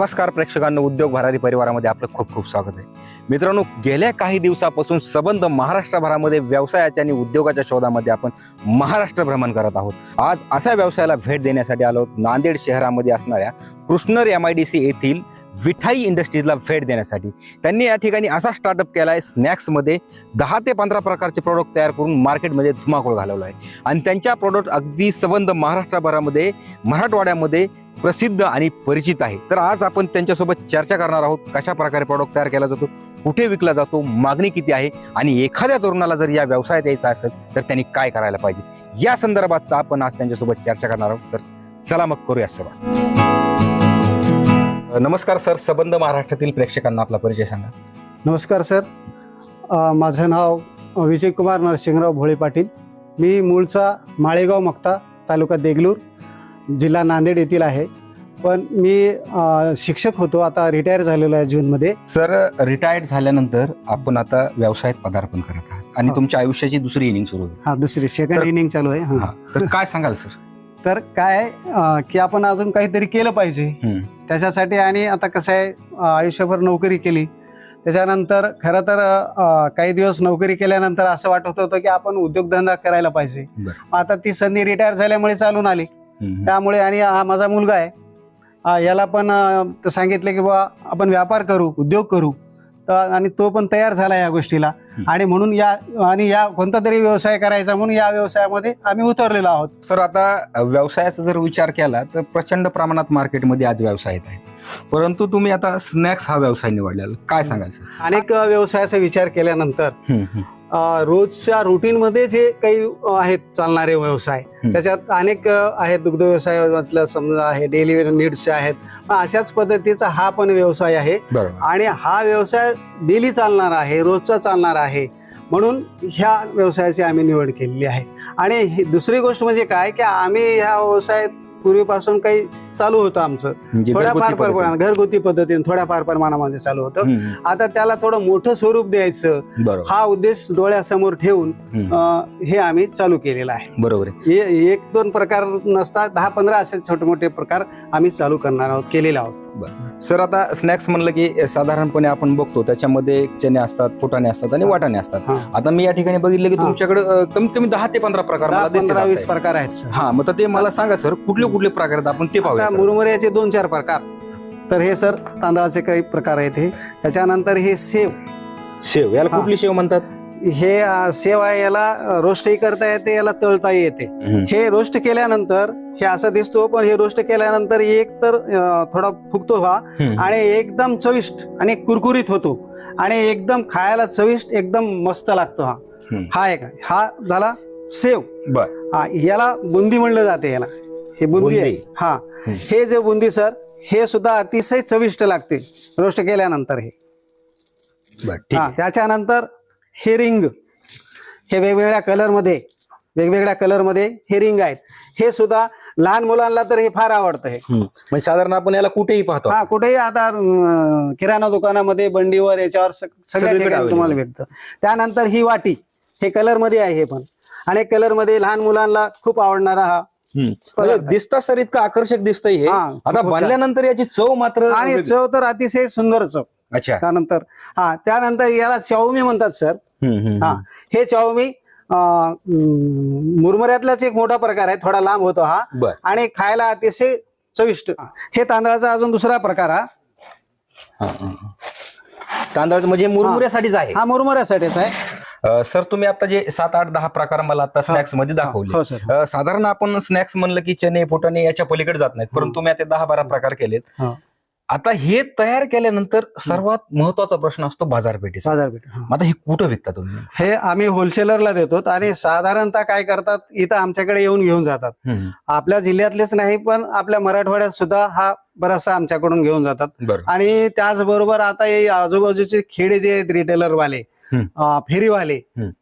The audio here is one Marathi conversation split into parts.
नमस्कार प्रेक्षकांनो उद्योग भरारी परिवारामध्ये आपलं खूप खूप स्वागत आहे. मित्रांनो गेल्या काही दिवसापासून सबंध महाराष्ट्रभरामध्ये व्यवसायाच्या आणि उद्योगाच्या शोधामध्ये आपण महाराष्ट्र भ्रमण करत आहोत. आज अशा व्यवसायाला भेट देण्यासाठी आलो नांदेड शहरामध्ये असणाऱ्या कृष्णर एम आय डी सी येथील विठाई इंडस्ट्रीजला भेट देण्यासाठी. त्यांनी या ठिकाणी असा स्टार्टअप केला आहे स्नॅक्समध्ये दहा ते पंधरा प्रकारचे प्रोडक्ट तयार करून मार्केटमध्ये धुमाकूळ घालवला आहे. आणि त्यांच्या प्रोडक्ट अगदी सबंध महाराष्ट्रभरामध्ये मराठवाड्यामध्ये प्रसिद्ध आणि परिचित आहे. तर आज आपण त्यांच्यासोबत चर्चा करणार आहोत कशा प्रकारे प्रॉडक्ट तयार केला जातो कुठे विकला जातो मागणी किती आहे आणि एखाद्या तरुणाला जर या व्यवसायात यायचा असेल तर त्यांनी काय करायला पाहिजे? या संदर्भात आपण आज त्यांच्यासोबत चर्चा करणार आहोत. तर चला मग करूया सुरुवात. नमस्कार सर सबंध महाराष्ट्रातील प्रेक्षकांना आपला परिचय सांगा नमस्कार सर अ, माझं नाव विजयकुमार नरसिंहराव भोळे पाटील मी मूळचा माळेगाव मक्ता तालुका देगलूर जिल्हा नांदेड येथील आहे पण मी अ, शिक्षक होतो आता रिटायर झालेलो आहे जूनमध्ये सर रिटायर्ड झाल्यानंतर आपण आता व्यवसायात पदार्पण करत आहात आणि हा. तुमच्या आयुष्याची दुसरी इनिंग सुरू होईल हा दुसरी सेकंड तर- इनिंग चालू आहे हा. हा. तर काय सांगाल सर तर काय आहे, अ, की आपण अजून काहीतरी केलं पाहिजे हम्म. त्याच्यासाठी आणि आता कसं आहे आयुष्यभर नोकरी केली त्याच्यानंतर खरं तर काही दिवस नोकरी केल्यानंतर असं वाटत होतं की आपण उद्योगधंदा करायला पाहिजे. आता ती संधी रिटायर झाल्यामुळे चालून आली. त्यामुळे आणि हा माझा मुलगा आहे याला पण सांगितलं की बा आपण व्यापार करू उद्योग करू तर आणि तो पण तयार झाला या गोष्टीला. आणि म्हणून या आणि या कोणता तरी व्यवसाय करायचा म्हणून या व्यवसायामध्ये आम्ही उतरलेलो आहोत. तर आता व्यवसायाचा जर विचार केला तर प्रचंड प्रमाणात मार्केटमध्ये आज व्यवसाय येत आहे परंतु तुम्ही आता स्नॅक्स हा व्यवसाय निवडलेला. काय सर अनेक व्यवसायाचा विचार केल्यानंतर रोजच्या रुटीनमध्ये जे काही आहेत चालणारे व्यवसाय. त्याच्यात अनेक आहेत दुग्ध व्यवसायामधलं समजा आहे डेली नीड्सचे आहेत. अशाच पद्धतीचा हा पण व्यवसाय आहे. आणि हा व्यवसाय डेली चालणार आहे रोजचा चालणार आहे. म्हणून ह्या व्यवसायाची आम्ही निवड केलेली आहे. आणि ही दुसरी गोष्ट म्हणजे काय की आम्ही ह्या व्यवसायात पूर्वीपासून काही चालू होतं आमचं. म्हणजे थोड्याफार घरगुती पद्धतीने. प्रमाणात घरगुती पद्धतीने थोड्याफार प्रमाणामध्ये चालू होतं. आता त्याला थोडं मोठं स्वरूप द्यायचं हा उद्देश डोळ्यासमोर ठेवून हे आम्ही चालू केलेलं आहे. बरोबर हे एक दोन प्रकार नसतात दहा पंधरा असे छोटे मोठे प्रकार आम्ही चालू करणार आहोत केलेले आहोत. सर आता स्नॅक्स म्हणलं की साधारणपणे आपण बघतो त्याच्यामध्ये चणे असतात फुटाणे असतात आणि. वाटाणे असतात. आता मी या ठिकाणी बघितलं की. तुमच्याकडे कमीत कमी दहा ते पंधरा प्रकार दहा मला दिसतात पंधरा वीस. प्रकार आहेत. हा मग तर ते मला सांगा सर कुठले कुठले प्रकार आहेत आपण ते पाहूया सर. मुरमुऱ्याचे दोन चार प्रकार तर हे सर तांदळाचे काही प्रकार आहेत हे त्याच्यानंतर हे सेव शेव याला हा. कुठली शेव म्हणतात हे अं, सेव आहे याला रोस्टही करता येते याला तळताही येते हम्म. हे रोस्ट केल्यानंतर हे असं दिसतो पण हे रोस्ट केल्यानंतर एक तर अं, थोडा फुगतो हा हम्म. आणि एकदम चविष्ट आणि कुरकुरीत होतो आणि एकदम खायला चविष्ट एकदम मस्त लागतो हा हम्म. हा एक आहे. हा झाला सेव बर हा याला बुंदी म्हणलं जाते याला हे बुंदी आहे बुंदी. हा हम्म. हे जे बुंदी सर हे सुद्धा अतिशय चविष्ट लागते रोस्ट केल्यानंतर हे बर ठीक हा आहे. त्याच्यानंतर हे रिंग. हे वेगवेगळ्या कलरमध्ये वेगवेगळ्या कलरमध्ये हे रिंग आहेत. हे सुद्धा लहान मुलांना तर हे फार आवडतं हे. म्हणजे साधारण आपण याला कुठेही पाहतो हा कुठेही आता किराणा दुकानामध्ये बंडीवर याच्यावर सग- सगळ्या ठिकाणी तुम्हाला. भेटतं. त्यानंतर ही वाटी हे कलरमध्ये आहे हे पण. आणि कलरमध्ये लहान मुलांना खूप आवडणारा हा. म्हणजे दिसता सर इतकं आकर्षक दिसतंय आता बनल्यानंतर याची चव मात्र आणि. चव तर अतिशय सुंदर चव. अच्छा. त्यानंतर हा त्यानंतर याला चावमी म्हणतात सर हा हे चावमी अं, म, मुरमुऱ्यातलाच एक मोठा प्रकार आहे थोडा लांब होतो हा. बर. आणि खायला अतिशय चविष्ट. हे तांदळाचा अजून दुसरा प्रकार हा. हा, हा, हा. तांदळाचं म्हणजे मुरमुऱ्यासाठीच आहे. हा मुरमुऱ्यासाठीच आहे. सर तुम्ही आता जे सात आठ दहा प्रकार मला आता स्नॅक्समध्ये हो. दाखवले. अ, साधारण आपण स्नॅक्स म्हणलं की चणे फुटाणे याच्या पलीकडे जात नाहीत. परंतु तुम्ही आता दहा बारा प्रकार केलेत. हा. आता हे तयार केल्यानंतर सर्वात महत्त्वाचा प्रश्न असतो बाजारपेठेचा. बाजारपेठ. मग आता हे कुठं विकता तुम्ही? हे आम्ही होलसेलरला देतो आणि साधारणतः काय करतात इथं आमच्याकडे येऊन घेऊन जातात. आपल्या जिल्ह्यातलेच नाही पण आपल्या मराठवाड्यात सुद्धा हा बराचसा आमच्याकडून घेऊन जातात. आणि त्याचबरोबर आता हे आजूबाजूचे खेडे जे आहेत रिटेलर वाले हम्म. अं, फेरीवाले.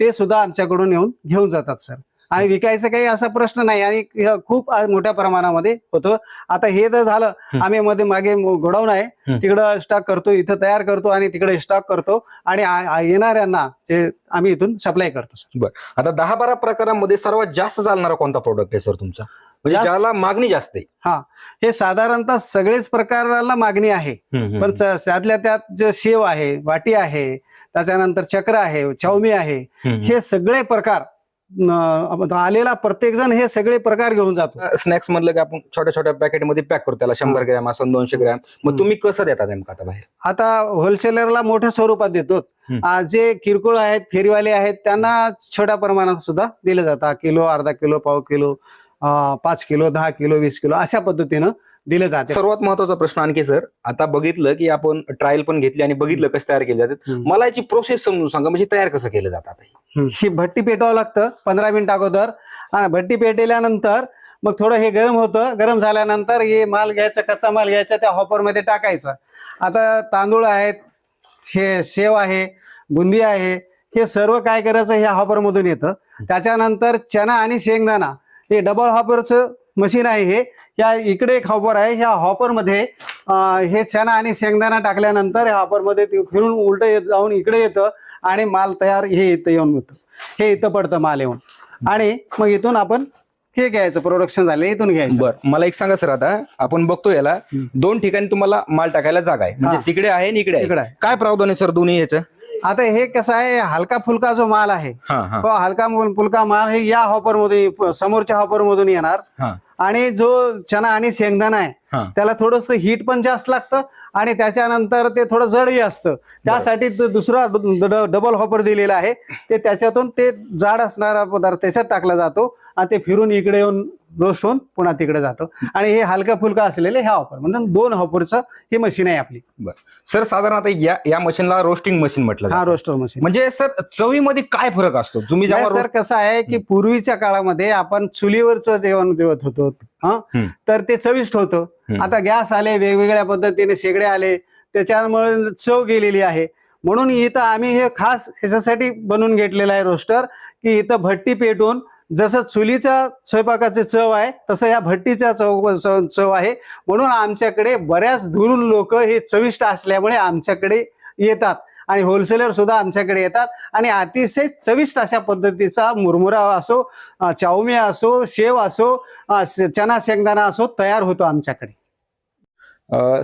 ते सुद्धा आमच्याकडून येऊन घेऊन जातात सर. आणि विकायचं काही असा प्रश्न नाही. आणि हे खूप मोठ्या प्रमाणामध्ये होतो. आता हे तर झालं. आम्ही मध्ये मागे गोडाऊन आहे. तिकडं स्टॉक करतो इथं तयार करतो आणि तिकडे स्टॉक करतो. आणि येणाऱ्यांना ते आम्ही इथून सप्लाय करतो सर आता दहा बारा प्रकारांमध्ये सर्वात जास्त चालणारा कोणता प्रोडक्ट आहे सर तुमचा? म्हणजे ज्याला मागणी जास्त आहे. हे. साधारणतः सगळेच प्रकाराला मागणी आहे. पण त्यातल्या त्यात जे शेव आहे वाटी आहे त्याच्यानंतर चक्र आहे चौमी आहे हे सगळे प्रकार आलेला प्रत्येक जण हे सगळे प्रकार घेऊन जातो. स्नॅक्स मधलं की आपण छोट्या छोट्या पॅकेटमध्ये पॅक करतो त्याला शंभर ग्रॅम असं दोनशे ग्रॅम. मग. तुम्ही कसं देता नेमकं आता बाहेर? आता होलसेलरला मोठ्या स्वरूपात देतो. जे किरकोळ आहेत फेरीवाले आहेत त्यांना छोट्या प्रमाणात सुद्धा दिले जातात. किलो अर्धा किलो पाव किलो पाच किलो दहा किलो वीस किलो अशा पद्धतीनं दिले जाते. सर्वात महत्त्वाचा प्रश्न आणखी सर आता बघितलं की आपण ट्रायल पण घेतली आणि बघितलं कसं तयार केले हम्म. मला याची प्रोसेस समजून सांगा म्हणजे तयार कसं केलं जातं हे? ही भट्टी पेटवावं लागतं पंधरा मिनिट अगोदर. आणि भट्टी पेटल्यानंतर मग थोडं हे गरम होतं. गरम झाल्यानंतर हे माल घ्यायचा कच्चा माल घ्यायचा त्या हॉपरमध्ये टाकायचा. आता तांदूळ आहेत हे शेव आहे बुंदी आहे हे सर्व काय करायचं ह्या हॉपरमधून येतं. त्याच्यानंतर चना आणि शेंगदाणा हे डबल हॉपरचं मशीन आहे हे. या इकडे एक हॉपर आहे. ह्या हॉपरमध्ये हे चना आणि शेंगदाणा टाकल्यानंतर ह्या हॉपरमध्ये ते फिरून उलट येत जाऊन इकडे येतं आणि माल तयार हे इथं येऊन येतं हे इथं पडतं माल येऊन. आणि मग इथून आपण हे घ्यायचं प्रोडक्शन झाले इथून घ्यायचं. बर मला एक सांगा सर आता. आपण बघतो याला. दोन ठिकाणी तुम्हाला माल टाकायला जागा आहे. म्हणजे. तिकडे आहे आणि इकडे आहे. काय प्रावधान आहे सर दोन्ही याचं? आता हे कसं आहे हलका फुलका जो माल आहे हा हा. तो हलका मुल- फुलका माल हे या हॉपर मधून समोरच्या हॉपर मधून येणार. हा. आणि जो चना आणि शेंगदाणा आहे त्याला थोडस हीट पण जास्त लागतं आणि त्याच्यानंतर ते थोडं जडही असतं. त्यासाठी तो दुसरा डबल हॉपर दिलेला आहे. ते त्याच्यातून ते जाड असणारा पदार्थ त्याच्यात टाकला जातो आणि ते फिरून इकडे येऊन रोस्ट होऊन पुन्हा तिकडे जातो. आणि हे हलका फुलका असलेले ह्या हॉपर म्हणजे दोन हॉपरचं ही मशीन आहे आपली. सर साधारण आता या या मशीनला रोस्टिंग मशीन म्हटलं हा. रोस्टर मशीन म्हणजे सर चवीमध्ये काय फरक असतो? तुम्ही सर कसं आहे की पूर्वीच्या काळामध्ये आपण चुलीवरचं जेवण जेवत होतो. हा. तर ते चविष्ट होतं. आता गॅस आले वेगवेगळ्या पद्धतीने शेगडे आले त्याच्यामुळे चव गेलेली आहे. म्हणून इथं आम्ही हे खास ह्याच्यासाठी बनवून घेतलेलं आहे रोस्टर की इथं भट्टी पेटून जसं चुलीच्या स्वयंपाकाची चव आहे तसं या भट्टीच्या चव चव- चव आहे. म्हणून आमच्याकडे बऱ्याच दुरून लोक हे चविष्ट असल्यामुळे आमच्याकडे येतात. आणि होलसेलर सुद्धा आमच्याकडे येतात. आणि अतिशय चविष्ट अशा पद्धतीचा मुरमुरा असो अ, असो शेव असो चना शेंगदाणा असो तयार होतो आमच्याकडे.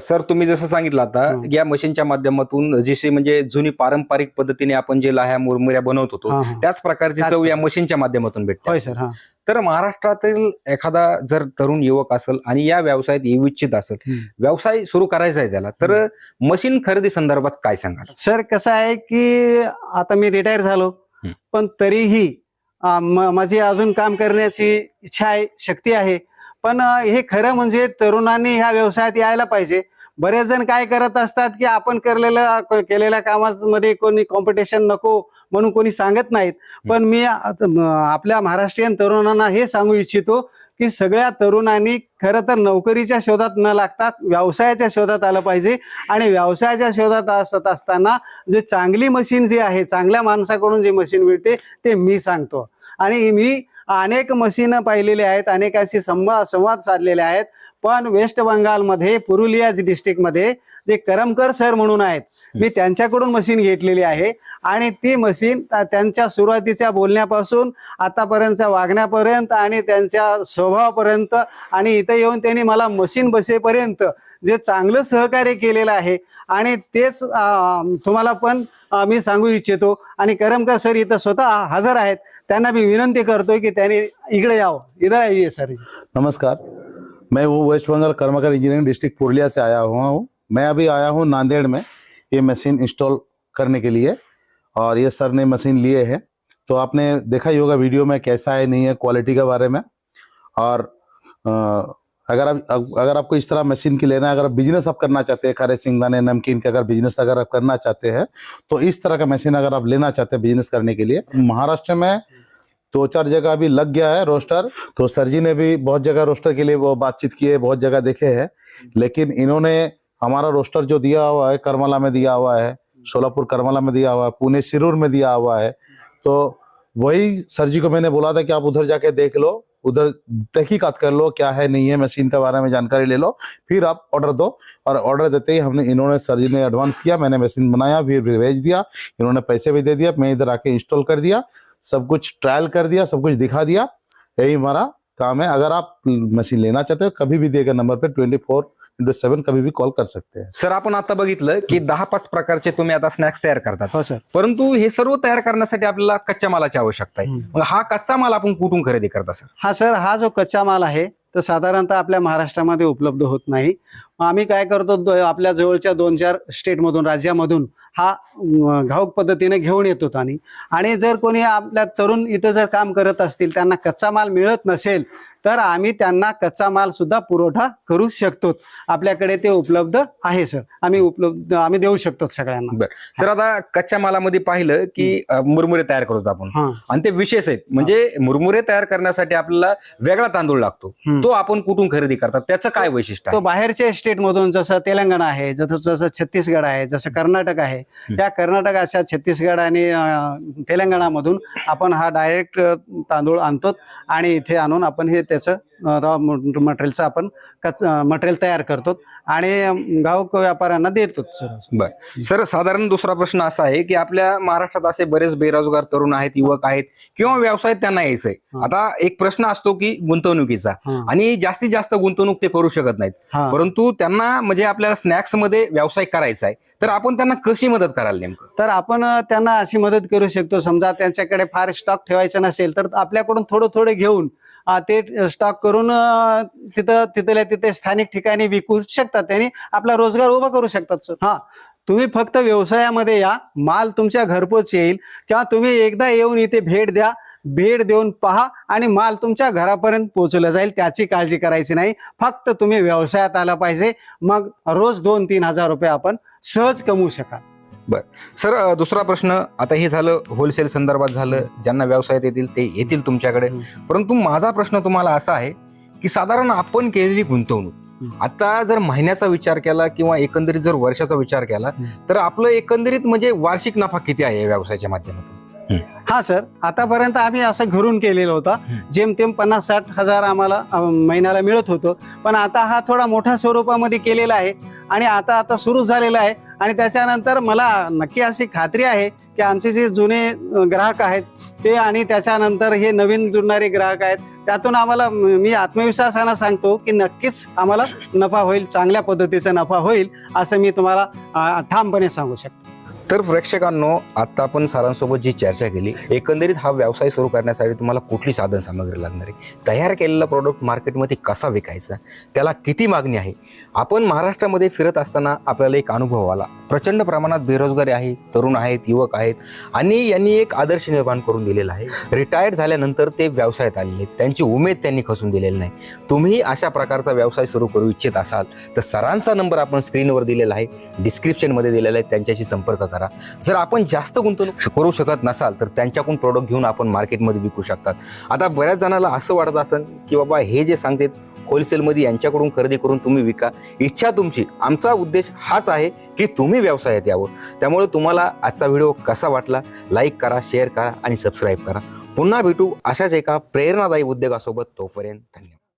सर तुम्ही जसं सांगितलं आता. या मशीनच्या माध्यमातून जशी म्हणजे जुनी पारंपरिक पद्धतीने आपण जे लाह्या मुरमुऱ्या बनवत होतो. त्याच प्रकारची चव या. मशीनच्या माध्यमातून भेटते सर तर महाराष्ट्रातील एखादा जर तरुण युवक असेल आणि या व्यवसायात येऊ इच्छित असेल. व्यवसाय सुरू करायचा आहे त्याला तर मशीन खरेदी संदर्भात काय सांगाल सर कसं आहे की आता मी रिटायर झालो. पण तरीही माझी अजून काम करण्याची इच्छा आहे शक्ती आहे पण हे खरं म्हणजे तरुणांनी ह्या व्यवसायात यायला पाहिजे. बरेच जण काय करत असतात की आपण करलेल्या केलेल्या कामामध्ये कोणी कॉम्पिटिशन नको म्हणून कोणी सांगत नाहीत. पण मी आता, आपल्या महाराष्ट्रीयन तरुणांना हे सांगू इच्छितो की सगळ्या तरुणांनी खरं तर नोकरीच्या शोधात न लागतात व्यवसायाच्या शोधात आलं पाहिजे. आणि व्यवसायाच्या शोधात असत असताना जे चांगली मशीन जी आहे चांगल्या माणसाकडून जी मशीन मिळते ते मी सांगतो. आणि मी अनेक मशीन पाहिलेले आहेत अनेकाशी संवाद संवाद साधलेले आहेत. पण वेस्ट बंगालमध्ये पुरुलिया डिस्ट्रिक्टमध्ये जे करमकर सर म्हणून आहेत मी त्यांच्याकडून मशीन घेतलेली आहे. आणि ती मशीन त्या- त्यांच्या सुरुवातीच्या बोलण्यापासून आतापर्यंतच्या वागण्यापर्यंत आणि त्यांच्या स्वभावापर्यंत आणि इथं येऊन त्यांनी मला मशीन बसेपर्यंत जे चांगलं सहकार्य केलेलं आहे. आणि तेच तुम्हाला पण मी सांगू इच्छितो. आणि करमकर सर इथं स्वतः हजर आहेत. त्यांना मी विनंती करतोय की त्यांनी इकडे यावं इधर आइए सर. नमस्कार. मैं वो west Bengal Karmakar engineering district Purnia से आया हुआ हूँ। मैं अभी आया हूँ नांदेड़ में ये मशीन इंस्टॉल करने के लिए और ये सर ने मशीन लिए हैं। तो आपने देखा ही होगा वीडियो में कैसा है नहीं है क्वालिटी के बारे में। और अगर आप अग- अगर आपको इस तरह मशीन की लेना है अगर बिज़नेस आप करना चाहते हैं खरे सिंगदाने नमकीन का अगर बिज़नेस अगर आप करना चाहते हैं तो इस तरह का मशीन अगर आप लेना चाहते हैं बिज़नेस करने के लिए महाराष्ट्र में दो चार जगह अभी लग गया है रोस्टर तो सर जी ने भी बहुत जगह रोस्टर के लिए वो बातचीत की है, बहुत जगह देखे हैं। लेकिन इन्होंने हमारा रोस्टर जो दिया हुआ है, करमला में दिया हुआ है, सोलापुर करमला में दिया हुआ है, पुणे सिरूर में दिया हुआ है तो वही सर जी को मैंने बोला था कि आप उधर जाके देख लो, उधर तहकीकात कर लो, क्या है, नहीं है, मशीन के बारे में जानकारी ले लो, फिर आप ऑर्डर दो। और ऑर्डर देते ही हमने, इन्होंने सर जी ने एडवांस किया, मैंने मशीन बनाया, फिर भेज दिया, इन्होंने पैसे भी दे दिया, मैं इधर आके इंस्टॉल कर दिया सब कुछ ट्रायल कर दिया सब कुछ दिखा दिया। यही हमारा काम है। अगर आप मशीन लेना चाहते हो कभी भी दिए गए नंबर पे ट्वेंटी फोर इंटू सेवन कभी भी कॉल कर सकते हैं। सर आपण आता बघितलं की दहा पाच प्रकारचे तुम्ही आता स्नॅक्स तयार करतात. हो सर परंतु हे सर्व तयार करण्यासाठी आपल्याला कच्च्या मालाची आवश्यकता आहे. मग हा कच्चा माल आपण कुठून खरेदी करता सर हा सर हा जो कच्चा माल आहे तो साधारणतः आपल्या महाराष्ट्रामध्ये उपलब्ध होत नाही. आम्ही काय करतो दो- आपल्या जवळच्या दोन चार स्टेटमधून राज्यामधून हा घाऊक पद्धतीने घेऊन येतो आणि आणि जर कोणी आपल्या तरुण इथं जर काम करत असतील त्यांना कच्चा माल मिळत नसेल तर आम्ही त्यांना कच्चा माल सुद्धा पुरवठा करू शकतो. आपल्याकडे ते उपलब्ध आहे सर. आम्ही उपलब्ध आम्ही देऊ शकतो सगळ्यांना. सर आता कच्च्या मालामध्ये पाहिलं की मुरमुरे तयार करतो आपण. आणि ते विशेष आहेत. म्हणजे मुरमुरे तयार करण्यासाठी आपल्याला वेगळा तांदूळ लागतो. तो आपण कुठून खरेदी करतात? त्याचं काय वैशिष्ट्य तो बाहेरच्या स्टेट मधून जसं तेलंगणा आहे जसं जसं छत्तीसगड आहे जसं कर्नाटक आहे त्या कर्नाटक अशा छत्तीसगड आणि तेलंगणामधून आपण हा डायरेक्ट तांदूळ आणतो आणि इथे आणून आपण हे त्याचं रॉ मटेरियलचं आपण कच मटेरियल तयार करतो आणि घाऊक व्यापाऱ्यांना देतो सर सर साधारण दुसरा प्रश्न असा आहे की आपल्या महाराष्ट्रात असे बरेच बेरोजगार तरुण आहेत युवक आहेत किंवा व्यवसाय त्यांना यायचंय. आता एक प्रश्न असतो की गुंतवणुकीचा. आणि जास्तीत जास्त गुंतवणूक ते करू शकत नाहीत. परंतु त्यांना म्हणजे आपल्याला स्नॅक्समध्ये व्यवसाय करायचा आहे तर आपण त्यांना कशी मदत कराल नेमकं? तर आपण त्यांना अशी मदत करू शकतो. समजा त्यांच्याकडे फार स्टॉक ठेवायचा नसेल तर आपल्याकडून थोडं थोडं घेऊन ते स्टॉक करून तिथं तिथल्या तिथे स्थानिक ठिकाणी विकू शकतात त्यांनी. आपला रोजगार उभा करू शकतात सर हा. तुम्ही फक्त व्यवसायामध्ये या. माल तुमच्या घरपोच येईल. किंवा तुम्ही एकदा येऊन इथे भेट द्या. भेट देऊन पहा आणि माल तुमच्या घरापर्यंत पोहोचलं जाईल. त्याची काळजी करायची नाही. फक्त तुम्ही व्यवसायात आला पाहिजे. मग रोज दोन तीन हजार रुपये आपण सहज कमवू शकाल. सर अ, दुसरा प्रश्न. आता हे झालं होलसेल संदर्भात झालं ज्यांना व्यवसायात येतील ते येतील तुमच्याकडे. परंतु माझा प्रश्न तुम्हाला असा आहे की साधारण आपण केलेली गुंतवणूक. आता जर महिन्याचा विचार केला किंवा एकंदरीत जर वर्षाचा विचार केला. तर आपलं एकंदरीत म्हणजे वार्षिक नफा किती आहे या व्यवसायाच्या माध्यमातून? हा सर. आतापर्यंत आम्ही असं घरून केलेलं होतं. जेमतेम पन्नास साठ हजार आम्हाला महिन्याला मिळत होतं. पण आता हा थोडा मोठ्या स्वरूपामध्ये केलेला आहे आणि आता आता सुरू झालेला आहे. आणि त्याच्यानंतर मला नक्की अशी खात्री आहे की आमचे जे जुने ग्राहक आहेत ते आणि त्याच्यानंतर हे नवीन जुळणारे ग्राहक आहेत त्यातून आम्हाला मी आत्मविश्वासानं सांगतो की नक्कीच आम्हाला नफा होईल चांगल्या पद्धतीचा नफा होईल असं मी तुम्हाला ठामपणे सांगू शकतो. तर प्रेक्षकांनो आता आपण सरांसोबत जी चर्चा केली एकंदरीत हा व्यवसाय सुरू करण्यासाठी तुम्हाला कुठली साधन सामग्री लागणार आहे? तयार केलेला प्रोडक्ट मार्केटमध्ये कसा विकायचा? त्याला किती मागणी आहे? आपण महाराष्ट्रामध्ये फिरत असताना आपल्याला एक अनुभव आला. प्रचंड प्रमाणात बेरोजगारी आहे तरुण आहेत युवक आहेत आणि यांनी एक आदर्श निर्माण करून दिलेला आहे. रिटायर्ड झाल्यानंतर ते व्यवसायात आलेले आहेत. त्यांची उमेद त्यांनी खसून दिलेली नाही. तुम्ही अशा प्रकारचा व्यवसाय सुरू करू इच्छित असाल तर सरांचा नंबर आपण स्क्रीनवर दिलेला आहे. डिस्क्रिप्शनमध्ये दिलेला आहे. त्यांच्याशी संपर्क करा जर आपण जास्त गुंतवणूक करू शकत नसाल तर त्यांच्याकडून प्रोडक्ट घेऊन आपण मार्केटमध्ये विकू शकतात. आता बऱ्याच जणांना असं वाटत असेल की बाबा हे जे सांगतात होलसेलमध्ये यांच्याकडून खरेदी करून तुम्ही विका. इच्छा तुमची आमचा उद्देश हाच आहे की तुम्ही व्यवसायात यावं. त्यामुळे तुम्हाला आजचा व्हिडिओ कसा वाटला लाईक करा शेअर करा आणि सबस्क्राईब करा. पुन्हा भेटू अशाच एका प्रेरणादायी उद्योगासोबत तोपर्यंत धन्यवाद.